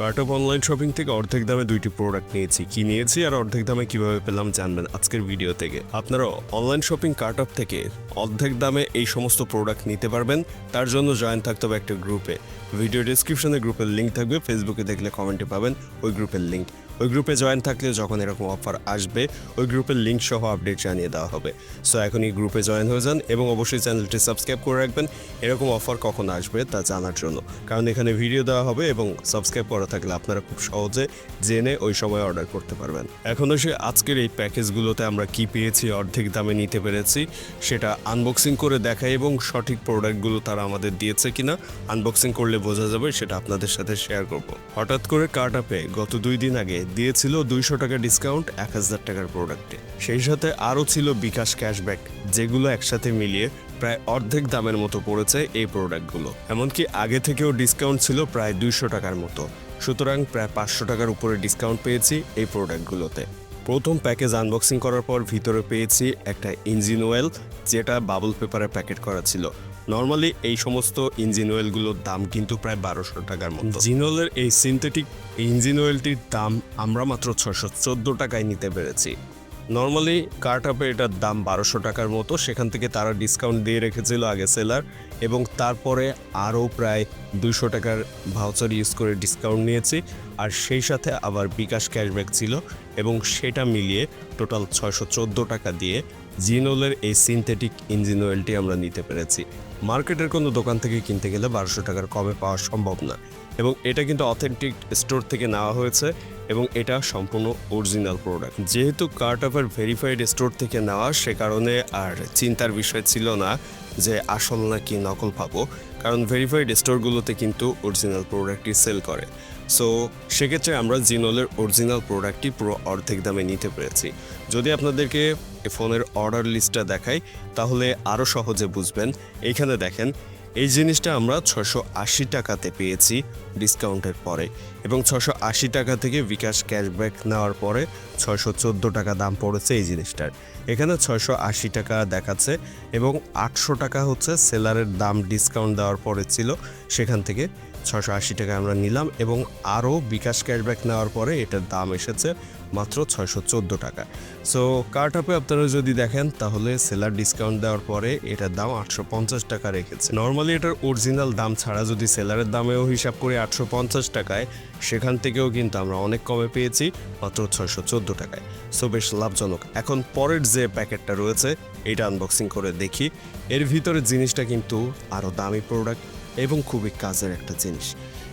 কার্টপ online shopping থেকে অর্ধেক দামে দুইটি প্রোডাক্ট নিয়েছি। কি নিয়েছি আর অর্ধেক দামে কীভাবে পেলাম জানবেন আজকের ভিডিও থেকে। আপনারা অনলাইন শপিং কার্টপ থেকে অর্ধেক দামে এই সমস্ত প্রোডাক্ট নিতে পারবেন। তার জন্য জয়েন থাকতে হবে একটা গ্রুপে ভিডিও ডিসক্রিপশনে গ্রুপের লিঙ্ক থাকবে। ফেসবুকে দেখলে কমেন্টে পাবেন। ওই গ্রুপের লিঙ্ক ওই গ্রুপে জয়েন থাকলে যখন এরকম অফার আসবে, ওই গ্রুপের লিঙ্ক সহ আপডেট জানিয়ে দেওয়া হবে। সো এখনই গ্রুপে জয়েন হয়ে যান এবং অবশ্যই চ্যানেলটি সাবস্ক্রাইব করে রাখবেন। এরকম অফার কখন আসবে তা জানার জন্য। কারণ এখানে ভিডিও দেওয়া হবে এবং সাবস্ক্রাইব করা থাকলে আপনারা খুব সহজে জেনে ওই সময় অর্ডার করতে পারবেন। এখন এসে আজকের এই প্যাকেজগুলোতে আমরা কি পেয়েছি, অর্ধেক দামে নিতে পেরেছি, সেটা আনবক্সিং করে দেখাই এবং সঠিক প্রোডাক্টগুলো তারা আমাদের দিয়েছে কিনা আনবক্সিং করলে বোঝা যাবে, সেটা আপনাদের সাথে শেয়ার করব। হঠাৎ করে কার্ড আপে গত দুই দিন আগে দিয়েছিল দুইশো টাকা ডিসকাউন্ট এক হাজার টাকার প্রোডাক্টে সেই সাথে আরও ছিল বিকাশ ক্যাশব্যাক যেগুলো একসাথে মিলিয়ে প্রায় অর্ধেক দামের মতো পড়েছে এই প্রোডাক্টগুলো এমনকি আগে থেকেও ডিসকাউন্ট ছিল প্রায় দুইশো টাকার মতো। সুতরাং প্রায় পাঁচশো টাকার উপরে ডিসকাউন্ট পেয়েছি এই প্রোডাক্টগুলোতে প্রথম প্যাকেজ আনবক্সিং করার পর ভিতরে পেয়েছি একটা ইঞ্জিন অয়েল যেটা বাবল পেপারে প্যাকেট করা ছিল। নর্মালি এই সমস্ত ইঞ্জিন অয়েলগুলোর দাম কিন্তু প্রায় বারোশো টাকার মতো। জিনোলের এই সিনথেটিক ইঞ্জিন অয়েলটির দাম আমরা মাত্র ছশো চোদ্দ টাকায় নিতে পেরেছি। নর্মালি কার্টআপে এটার দাম বারোশো টাকার মতো। সেখান থেকে তারা ডিসকাউন্ট দিয়ে রেখেছিল আগে সেলার এবং তারপরে আরও প্রায় দুশো টাকার ভাউচার ইউজ করে ডিসকাউন্ট নিয়েছি। আর সেই সাথে আবার বিকাশ ক্যাশব্যাক ছিল এবং সেটা মিলিয়ে টোটাল ছয়শো চোদ্দ টাকা দিয়ে জিনোলের এই সিনথেটিক ইঞ্জিন অয়েলটি আমরা নিতে পেরেছি। মার্কেটের কোনো দোকান থেকে কিনতে গেলে বারোশো টাকার কমে পাওয়া সম্ভব না। এবং এটা কিন্তু অথেন্টিক স্টোর থেকে নেওয়া হয়েছে। এবং এটা সম্পূর্ণ অরিজিনাল প্রোডাক্ট যেহেতু কার্টঅফের ভেরিফাইড স্টোর থেকে নেওয়া, সে কারণে আর চিন্তার বিষয় ছিল না যে আসল নাকি নকল পাবো, কারণ ভেরিফাইড স্টোরগুলোতে কিন্তু অরিজিনাল প্রোডাক্টই সেল করে। সো সেক্ষেত্রে আমরা জিনোলের অরিজিনাল প্রোডাক্টটি পুরো অর্ধেক দামে নিতে পেরেছি। যদি আপনাদেরকে ফোনের অর্ডার লিস্টটা দেখাই, তাহলে আরও সহজে বুঝবেন। এইখানে দেখেন এই জিনিসটা আমরা ছশো আশি টাকাতে পেয়েছি ডিসকাউন্টের পরে এবং ছশো আশি টাকা থেকে বিকাশ ক্যাশব্যাক নেওয়ার পরে ছশো চোদ্দ টাকা দাম পড়েছে এই জিনিসটার। এখানে ছশো আশি টাকা দেখাচ্ছে এবং আটশো টাকা হচ্ছে সেলারের দাম ডিসকাউন্ট দেওয়ার পরে ছিল। সেখান থেকে ছশো আশি টাকা আমরা নিলাম এবং আরও বিকাশ ক্যাশব্যাক নেওয়ার পরে এটার দাম এসেছে মাত্র ছয়শো চোদ্দ টাকা। সো কার্টআপে আপনারা যদি দেখেন, তাহলে সেলার ডিসকাউন্ট দেওয়ার পরে এটার দাম আটশো পঞ্চাশ টাকা রেখেছে। নর্মালি এটার অরিজিনাল দাম ছাড়া যদি সেলারের দামেও হিসাব করি আটশো পঞ্চাশ টাকায়, সেখান থেকেও কিন্তু আমরা অনেক কমে পেয়েছি, মাত্র ছয়শো চোদ্দ টাকায়। সো বেশ লাভজনক। এখন পরের যে প্যাকেটটা রয়েছে, এটা আনবক্সিং করে দেখি। এর ভিতরে জিনিসটা কিন্তু আরও দামি প্রোডাক্ট এবং খুবই কাজের একটা জিনিস।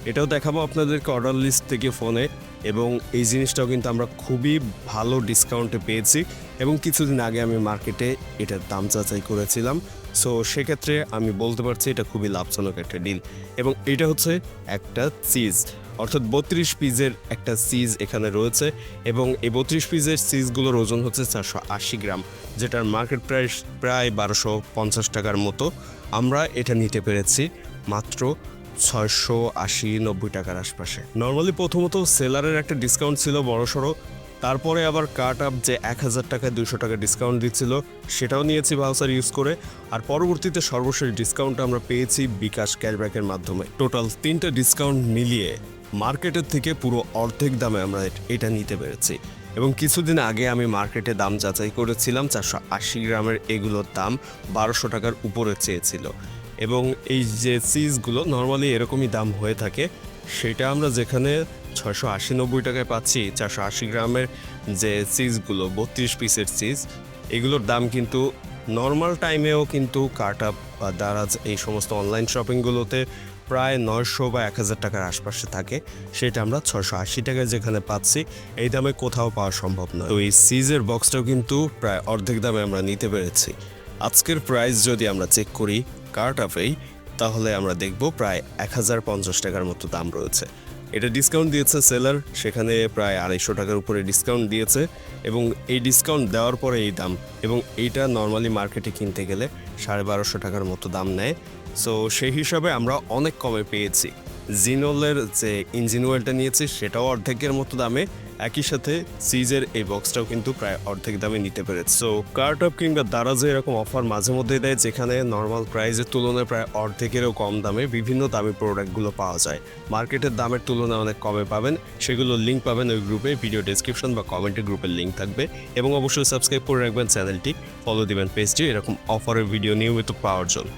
এটাও দেখাবো আপনাদেরকে অর্ডার লিস্ট থেকে ফোনে এবং এই জিনিসটাও কিন্তু আমরা খুবই ভালো ডিসকাউন্টে পেয়েছি এবং কিছুদিন আগে আমি মার্কেটে এটার দাম যাচাই করেছিলাম। সো সেক্ষেত্রে আমি বলতে পারছি এটা খুবই লাভজনক একটা ডিল এবং এটা হচ্ছে একটা চিজ অর্থাৎ বত্রিশ পিসের একটা চিজ এখানে রয়েছে এবং এই বত্রিশ পিসের চিজগুলোর ওজন হচ্ছে চারশো আশি গ্রাম, যেটার মার্কেট প্রাইস প্রায় বারোশো পঞ্চাশ টাকার মতো। আমরা এটা নিতে পেরেছি মাত্র ছয়শো আশি নব্বই টাকার আশপাশে। নর্মালি প্রথমত সেলারের একটা ডিসকাউন্ট ছিল বড় সড়ো, তারপরে আবার কাট আপ যে এক হাজার টাকায় দুশো টাকা ডিসকাউন্ট দিচ্ছিল, সেটাও নিয়েছি ভাউচার ইউজ করে। আর পরবর্তীতে সর্বশেষ ডিসকাউন্ট আমরা পেয়েছি বিকাশ ক্যাশব্যাকের মাধ্যমে। টোটাল তিনটা ডিসকাউন্ট মিলিয়ে মার্কেটের থেকে পুরো অর্ধেক দামে আমরা এটা নিতে পেরেছি। এবং কিছুদিন আগে আমি মার্কেটে দাম যাচাই করেছিলাম, চারশো আশি গ্রামের এগুলোর দাম বারোশো টাকার উপরে চেয়েছিল। এবং এই যে চিজগুলো নর্মালি এরকমই দাম হয়ে থাকে, সেটা আমরা যেখানে ছশো আশি নব্বই টাকায় পাচ্ছি, চারশো আশি গ্রামের যে চিজগুলো বত্রিশ পিসের চিজ এগুলোর দাম কিন্তু নর্মাল টাইমেও কিন্তু কাট আপ বা দারাজ এই সমস্ত অনলাইন শপিংগুলোতে প্রায় নয়শো বা এক হাজার টাকার আশপাশে থাকে, সেটা আমরা ছশো আশি টাকায় যেখানে পাচ্ছি, এই দামে কোথাও পাওয়া সম্ভব নয়। তো এই সিজের বক্সটাও কিন্তু প্রায় অর্ধেক দামে আমরা নিতে পেরেছি। আজকের প্রাইস যদি আমরা চেক করি কার্ট আপেই, তাহলে আমরা দেখব প্রায় এক হাজার পঞ্চাশ টাকার মতো দাম রয়েছে। এটা ডিসকাউন্ট দিয়েছে সেলার সেখানে প্রায় আড়াইশো টাকার উপরে ডিসকাউন্ট দিয়েছে এবং এই ডিসকাউন্ট দেওয়ার পরে এই দাম এবং এইটা নর্মালি মার্কেটে কিনতে গেলে সাড়ে বারোশো টাকার মতো দাম নেয়। সো সেই হিসাবে আমরা অনেক কমে পেয়েছি। জিনোলের যে ইঞ্জিন অয়েলটা নিয়েছি, সেটাও অর্ধেকের মতো দামে একই সাথে সিজের এই বক্সটাও কিন্তু প্রায় অর্ধেক দামে নিতে পেরেছে। সো কার্টপ কিংবা দারাজে এরকম অফার মাঝে মধ্যে দেয়, যেখানে নর্মাল প্রাইসের তুলনায় প্রায় অর্ধেকেরও কম দামে বিভিন্ন দামি প্রোডাক্টগুলো পাওয়া যায়। মার্কেটের দামের তুলনায় অনেক কমে পাবেন, সেগুলো লিঙ্ক পাবেন ওই গ্রুপে ভিডিও ডেসক্রিপশন বা কমেন্টে গ্রুপের লিঙ্ক থাকবে। এবং অবশ্যই সাবস্ক্রাইব করে রাখবেন চ্যানেলটি ফলো দিবেন পেজটি এরকম অফারের ভিডিও নিয়মিত পাওয়ার জন্য।